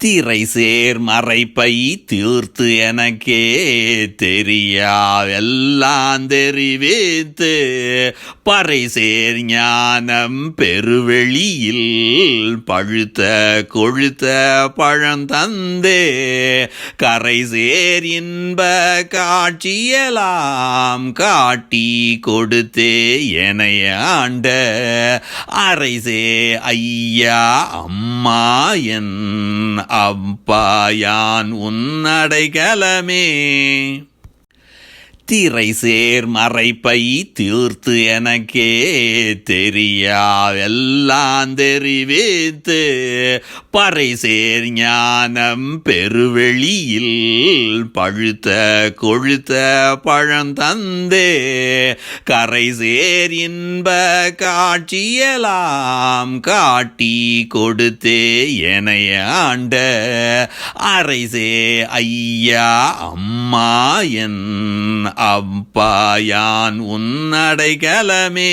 திரை சேர் மறைப்பை தீர்த்து எனக்கே தெரியாவெல்லாம் தெரிவித்து பறை சேர் ஞானம் பெருவெளியில் பழுத்த கொழுத்த பழந்தந்தே கரை சேர் இன்ப காட்சியலாம் காட்டி கொடுத்தே எனையாண்ட அரைசே ஐயா அம்மா என் அப்பாயான் உன்னடைகலமே. திரை சேர் மறைப்பை தீர்த்து எனக்கே தெரியாவெல்லாம் தெரிவித்து பறை சேர் ஞானம் பெருவெளியில் பழுத்த கொழுத்த பழந்தந்தே கரை சேர் இன்ப காட்சியலாம் காட்டி கொடுத்தே எனையாண்ட அரைசே ஐயா அம்மா என் அவ்வாயான் உன்னடைகலமே